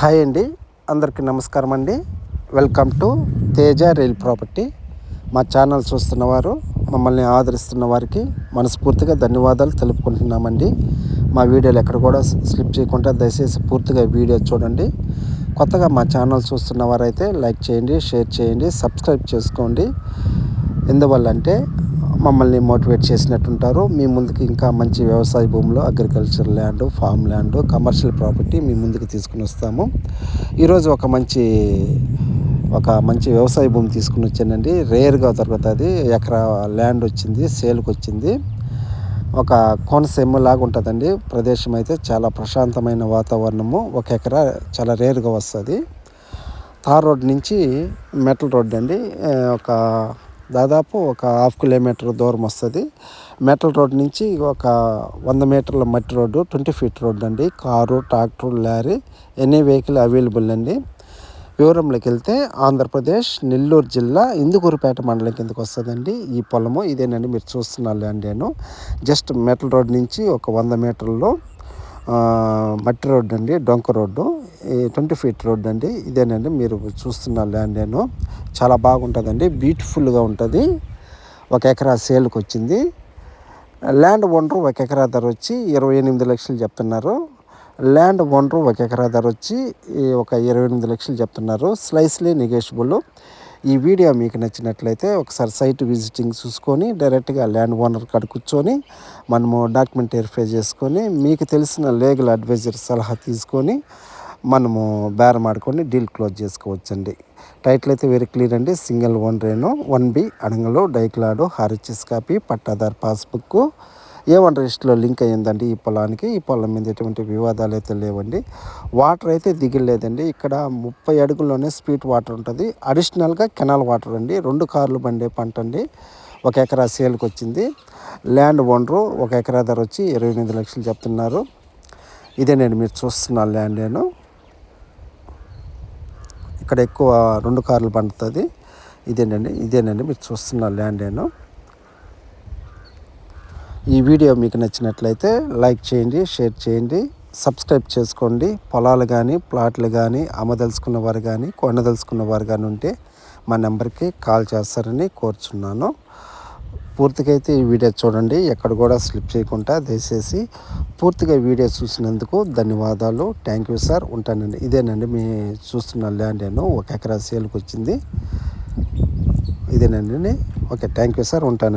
Hi అండి అందరికీ నమస్కారం అండి. Welcome to Teja real property. మా ఛానల్ చూస్తున్న వారు మమ్మల్ని ఆదరిస్తున్న వారికి మనస్ఫూర్తిగా ధన్యవాదాలు తెలుపుకుంటున్నామండి. మా వీడియోలు ఎక్కడ కూడా స్లిప్ చేయకుండా దయచేసి పూర్తిగా వీడియో చూడండి. కొత్తగా మా ఛానల్ చూస్తున్న వారైతే లైక్ చేయండి షేర్ చేయండి సబ్స్క్రైబ్ చేసుకోండి. ఎందువల్ల అంటే మమ్మల్ని మోటివేట్ చేసినట్టుంటారు. మీ ముందుకు ఇంకా మంచి వ్యవసాయ భూములు agriculture land farm land commercial property మీ ముందుకు తీసుకుని వస్తాము. ఈరోజు ఒక మంచి ఒక మంచి వ్యవసాయ భూమి తీసుకుని వచ్చానండి. రేర్గా దొరుకుతుంది ఎకరా ల్యాండ్ వచ్చింది సేల్కి వచ్చింది. ఒక కోనసీమ లాగా ఉంటుందండి. ప్రదేశం అయితే చాలా ప్రశాంతమైన వాతావరణము. ఒక ఎకరా చాలా రేరుగా వస్తుంది. తార్ రోడ్ నుంచి మెటల్ రోడ్ అండి. ఒక దాదాపు ఒక హాఫ్ కిలోమీటర్ దూరం వస్తుంది. మెటల్ రోడ్ నుంచి ఒక వంద మీటర్ల మట్టి రోడ్డు ట్వంటీ ఫీట్ రోడ్ అండి. Car tractor lorry any vehicle available అండి. వివరంలోకి వెళ్తే ఆంధ్రప్రదేశ్ నెల్లూరు జిల్లా ఇందుకూరుపేట మండలం కిందకు వస్తుందండి. ఈ పొలము ఇదేనండి మీరు చూస్తున్నారు అండి నేను జస్ట్ మెటల్ రోడ్ నుంచి ఒక వంద మీటర్లో మట్టి రోడ్డు అండి డొంక రోడ్డు. ఈ ట్వంటీ ఫీట్ రోడ్డు అండి. ఇదేనండి మీరు చూస్తున్న ల్యాండ్ నేను. చాలా బాగుంటుందండి బ్యూటిఫుల్గా ఉంటుంది. ఒక ఎకరా సేల్కి వచ్చింది. ల్యాండ్ ఓనరు ఒక ఎకరా ధర వచ్చి ఇరవై ఎనిమిది లక్షలు చెప్తున్నారు. ల్యాండ్ ఓనరు ఒక ఎకరా ధర వచ్చి ఒక ఇరవై ఎనిమిది లక్షలు చెప్తున్నారు. స్లైస్లీ నెగోషియబుల్. ఈ వీడియో మీకు నచ్చినట్లయితే ఒకసారి సైట్ విజిటింగ్ చూసుకొని డైరెక్ట్గా ల్యాండ్ ఓనర్ కాడ కూర్చొని మనము డాక్యుమెంట్ వెరిఫై చేసుకొని మీకు తెలిసిన లీగల్ అడ్వైజర్ సలహా తీసుకొని మనము బేరం ఆడుకొని డీల్ క్లోజ్ చేసుకోవచ్చండి. టైటిల్ అయితే వెరీ క్లియర్ అండి. సింగిల్ వన్ రేను వన్ బి అడంగలు డైక్లాడు హారిచిస్ కాపీ పట్టాదార్ పాస్బుక్ ఏ వన్ రిజిస్టర్లో లింక్ అయ్యిందండి ఈ పొలానికి? ఈ పొలం మీద ఎటువంటి వివాదాలు అయితే లేవండి. వాటర్ అయితే దిగిలేదండి. ఇక్కడ ముప్పై అడుగుల్లోనే స్పీడ్ వాటర్ ఉంటుంది. అడిషనల్గా కెనాల్ వాటర్ అండి. రెండు కార్లు పండే పంట అండి. ఒక ఎకరా సేల్కి వచ్చింది. ల్యాండ్ ఓనరు ఒక ఎకరా ధర వచ్చి ఇరవై ఎనిమిది లక్షలు చెప్తున్నారు. ఇదే నేను మీరు చూస్తున్న ల్యాండ్ నేను. ఇక్కడ ఎక్కువ రెండు కార్లు పండుతుంది. ఇదేనండి. ఇదేనండి మీరు చూస్తున్న ల్యాండ్ నేను. ఈ వీడియో మీకు నచ్చినట్లయితే లైక్ చేయండి షేర్ చేయండి సబ్స్క్రైబ్ చేసుకోండి. పొలాలు కానీ ప్లాట్లు కానీ అమ్మదలుచుకున్న వారు కానీ కొనదలుచుకున్న వారు కానీ ఉంటే మా నెంబర్కి కాల్ చేస్తారని కోరుచున్నాను. పూర్తిగా అయితే ఈ వీడియో చూడండి ఎక్కడ కూడా స్లిప్ చేయకుండా దయచేసి పూర్తిగా వీడియో చూసినందుకు ధన్యవాదాలు. Thank you sir. ఉంటానండి. ఇదేనండి మీ చూస్తున్న ల్యాండ్ నేను ఒక ఎకరా సేల్కి వచ్చింది. ఇదేనండి. ఓకే. Thank you sir. ఉంటానండి.